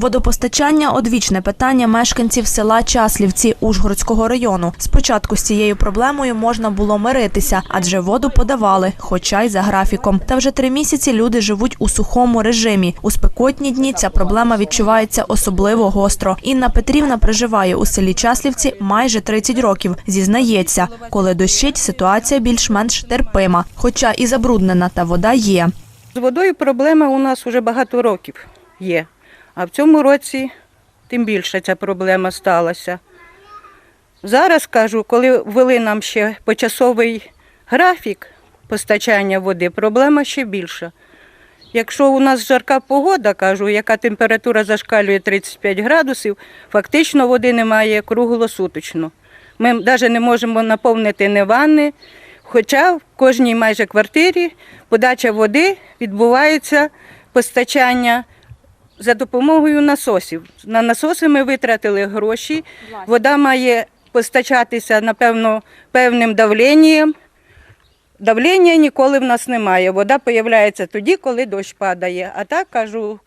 Водопостачання одвічне питання мешканців села Часлівці Ужгородського району. Спочатку з цією проблемою можна було миритися, адже воду подавали, хоча й за графіком. Та вже три місяці люди живуть у сухому режимі. У спекотні дні ця проблема відчувається особливо гостро. Інна Петрівна проживає у селі Часлівці майже 30 років. Зізнається, коли дощить, ситуація більш-менш терпима, хоча і забруднена та вода є. З водою проблема у нас вже багато років є. А в цьому році тим більше ця проблема сталася. Зараз кажу, коли ввели нам ще почасовий графік постачання води, проблема ще більша. Якщо у нас жарка погода, кажу, яка температура зашкалює 35 градусів, фактично води немає круглосуточно. Ми навіть не можемо наповнити ні ванни, хоча в кожній майже квартирі подача води відбувається постачання за допомогою насосів. На насоси ми витратили гроші. Вода має постачатися, напевно, певним давленням. Давлення ніколи в нас немає. Вода з'являється тоді, коли дощ падає. А так кажу,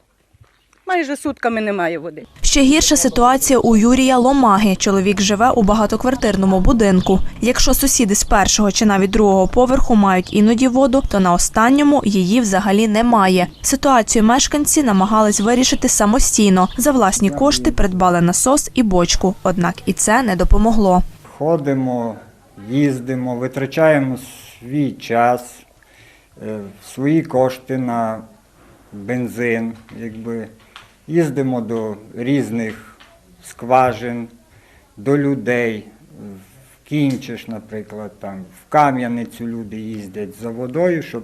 майже сутками немає води. Ще гірша ситуація у Юрія Ломаги. Чоловік живе у багатоквартирному будинку. Якщо сусіди з першого чи навіть другого поверху мають іноді воду, то на останньому її взагалі немає. Ситуацію мешканці намагались вирішити самостійно. За власні кошти придбали насос і бочку. Однак і це не допомогло. Ходимо, їздимо, витрачаємо свій час, е, свої кошти на бензин, якби. Їздимо до різних скважин, до людей. В Кінчиш, наприклад, там, в Кам'яницю люди їздять за водою, щоб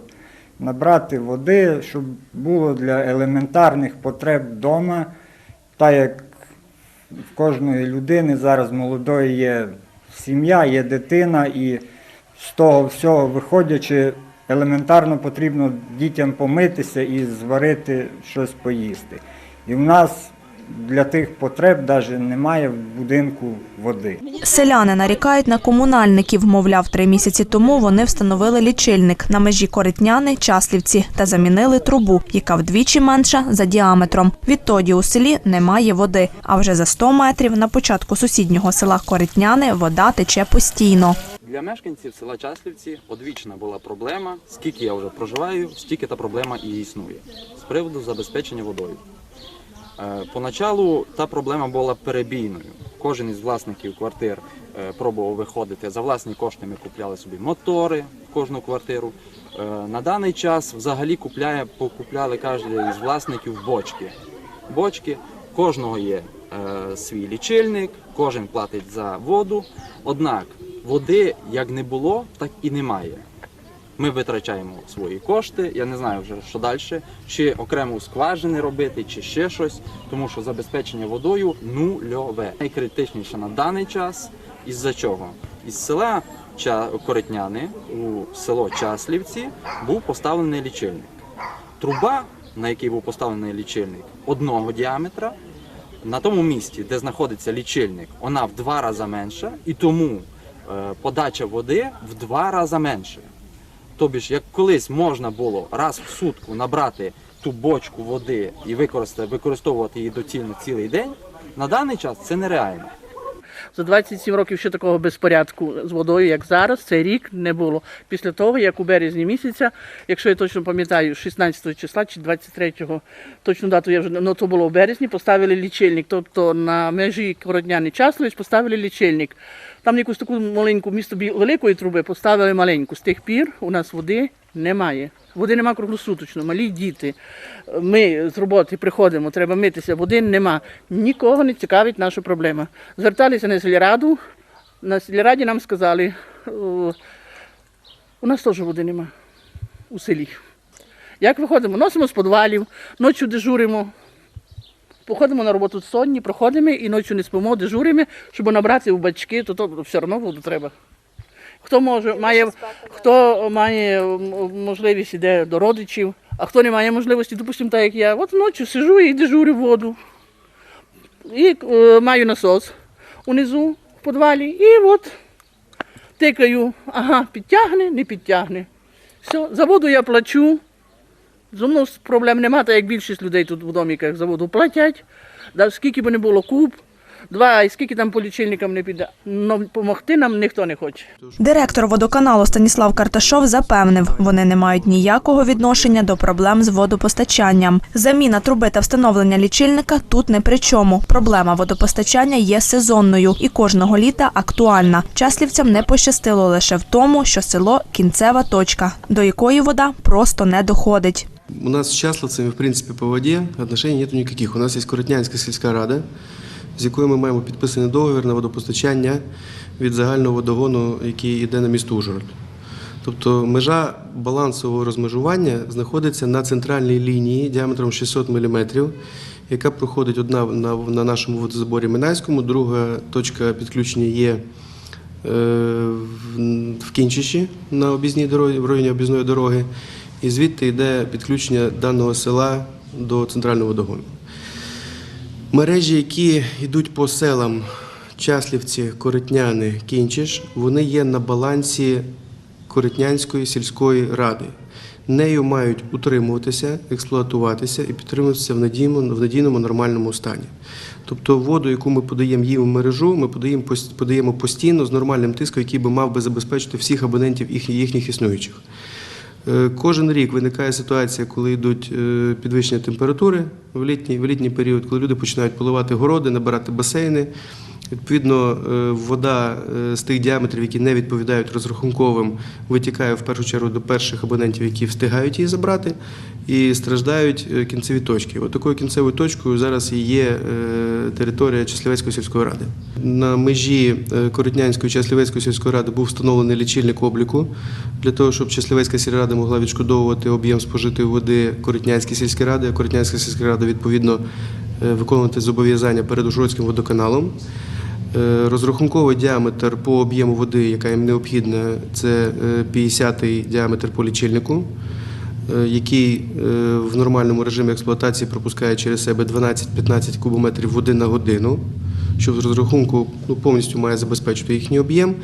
набрати води, щоб було для елементарних потреб вдома, так як в кожної людини зараз молодої є сім'я, є дитина, і з того всього виходячи, елементарно потрібно дітям помитися і зварити щось поїсти. І в нас для тих потреб навіть немає в будинку води. Селяни нарікають на комунальників. Мовляв, три місяці тому вони встановили лічильник на межі Коритняни, Часлівці та замінили трубу, яка вдвічі менша за діаметром. Відтоді у селі немає води. А вже за 100 метрів на початку сусіднього села Коритняни вода тече постійно. Для мешканців села Часлівці одвічна була проблема. Скільки я вже проживаю, стільки та проблема і існує з приводу забезпечення водою. Е, Поначалу та проблема була перебійною. Кожен із власників квартир е, пробував виходити за власні кошти. Ми купляли собі мотори в кожну квартиру. Е, На даний час взагалі купляє, покупляли кожен із власників бочки. Бочки кожного є свій лічильник, кожен платить за воду. Однак води як не було, так і немає. Ми витрачаємо свої кошти. Я не знаю вже що далі, чи окремо скважини робити, чи ще щось, тому що забезпечення водою нульове. Найкритичніше на даний час. Із-за чого? Із села Коритняни у село Часлівці був поставлений лічильник. Труба, на якій був поставлений лічильник, одного діаметра. На тому місці, де знаходиться лічильник, вона в два рази менша, і тому е, подача води в два рази менше. Тобі ж, як колись можна було раз в сутку набрати ту бочку води і використати, використовувати її доцільно цілий день, на даний час це нереально. За 27 років ще такого безпорядку з водою, як зараз, цей рік не було. Після того, як у березні місяця, якщо я точно пам'ятаю, 16 числа чи 23-го, точну дату я вже ну то було в березні, поставили лічильник. Тобто на межі Кородняни Часлович поставили лічильник. Там якусь таку маленьку місто великої труби поставили маленьку. З тих пір у нас води немає. Води нема круглосуточно, малі діти. Ми з роботи приходимо, треба митися, води нема. Нікого не цікавить наша проблема. Зверталися на сільраду, на сільраді нам сказали, у нас теж води нема у селі. Як виходимо? Носимо з підвалів, ночі дежуримо. Походимо на роботу сонні, проходимо і ночі не спимо, дежуримо, щоб набрати в бачки, то, то все одно воду треба. Хто може має, хто має можливість іде до родичів, а хто не має можливості, допустимо, так як я, от ночі сижу і дежурю воду. І е, маю насос унизу в підвалі, і от тикаю, ага, підтягне, не підтягне. Все, за воду я плачу. Зо мною проблем немає, так як більшість людей тут в доміках за воду платять. Да, скільки б не було куб, два, і скільки там по лічильникам не піде. Но допомогти нам ніхто не хоче. Директор водоканалу Станіслав Карташов запевнив, вони не мають ніякого відношення до проблем з водопостачанням. Заміна труби та встановлення лічильника тут не при чому. Проблема водопостачання є сезонною і кожного літа актуальна. Часлівцям не пощастило лише в тому, що село кінцева точка, до якої вода просто не доходить. У нас с Часловцами, в принципе, по воде отношений нету никаких. У нас є Коротнянська сільська рада, з якою ми маємо підписаний договір на водопостачання від загального водогону, який йде на місто Ужгород. Тобто межа балансового розмежування знаходиться на центральній лінії діаметром 600 мм, яка проходить одна на, на нашому водозаборі Минайському, друга точка підключення є е, в- Кінчищі на об'їзній дорозі, в районі об'їзної дороги, і звідти йде підключення даного села до центрального водогону. Мережі, які йдуть по селам Часлівці, Коротняни, Кінчиш, вони є на балансі Коротнянської сільської ради. Нею мають утримуватися, експлуатуватися і підтримуватися в надійному, в надійному нормальному стані. Тобто воду, яку ми подаємо їм в мережу, ми подаємо, подаємо постійно з нормальним тиском, який би мав би забезпечити всіх абонентів їх- їхніх існуючих. Е, Кожен рік виникає ситуація, коли йдуть е, підвищення температури в літній, в літній період, коли люди починають поливати городи, набирати басейни. Відповідно, е, вода е, з тих діаметрів, які не відповідають розрахунковим, витікає в першу чергу до перших абонентів, які встигають її забрати, і страждають е, кінцеві точки. От такою кінцевою точкою зараз і є територія Часлівецької сільської ради. На межі Коротнянської Часлівецької сільської ради був встановлений лічильник обліку для того, щоб Часлівецька сільрада могла відшкодовувати об'єм спожитої води Коротнянській сільській ради, а Коротнянська сільська рада відповідно виконувати зобов'язання перед Ужгородським водоканалом. Е, Розрахунковий діаметр по об'єму води, яка їм необхідна, це 50-й діаметр по лічильнику, е, який е, в нормальному режимі експлуатації пропускає через себе 12-15 кубометрів води на годину, що з розрахунку ну, повністю має забезпечити їхній об'єм.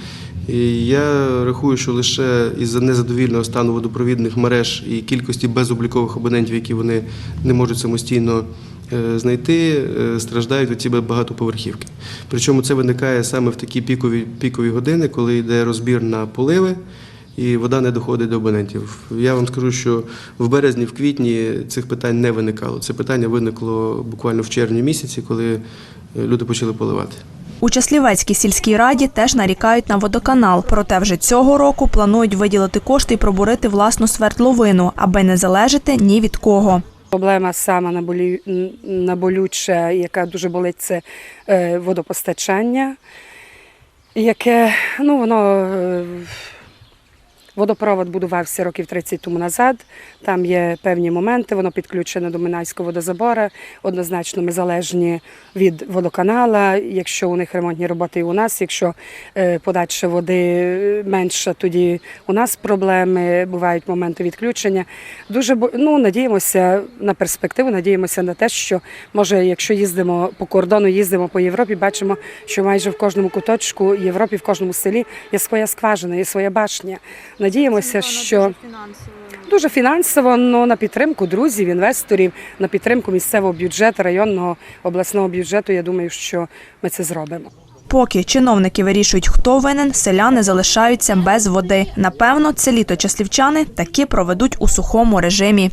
І я рахую, що лише із-за незадовільного стану водопровідних мереж і кількості безоблікових абонентів, які вони не можуть самостійно е, знайти, е, страждають ці багатоповерхівки. Причому це виникає саме в такі пікові, пікові години, коли йде розбір на поливи. І вода не доходить до абонентів. Я вам скажу, що в березні, в квітні цих питань не виникало. Це питання виникло буквально в червні місяці, коли е, люди почали поливати. У Часлівецькій сільській раді теж нарікають на водоканал. Проте вже цього року планують виділити кошти і пробурити власну свердловину, аби не залежати ні від кого. Проблема сама наболюча, яка дуже болить, це е, водопостачання, яке ну, воно. Е, Водопровод будувався років 30 тому назад. Там є певні моменти, воно підключене до Минайського водозабора. Однозначно, ми залежні від водоканала. Якщо у них ремонтні роботи і у нас, якщо е, подача води менша, тоді у нас проблеми, бувають моменти відключення. Дуже ну, надіємося на перспективу, надіємося на те, що може, якщо їздимо по кордону, їздимо по Європі, бачимо, що майже в кожному куточку Європі, в кожному селі є своя скважина, є своя башня. Надіємося, що дуже фінансово, але на підтримку друзів, інвесторів, на підтримку місцевого бюджету, районного обласного бюджету. Я думаю, що ми це зробимо. Поки чиновники вирішують, хто винен, селяни залишаються без води. Напевно, це літо часлівчани таки проведуть у сухому режимі.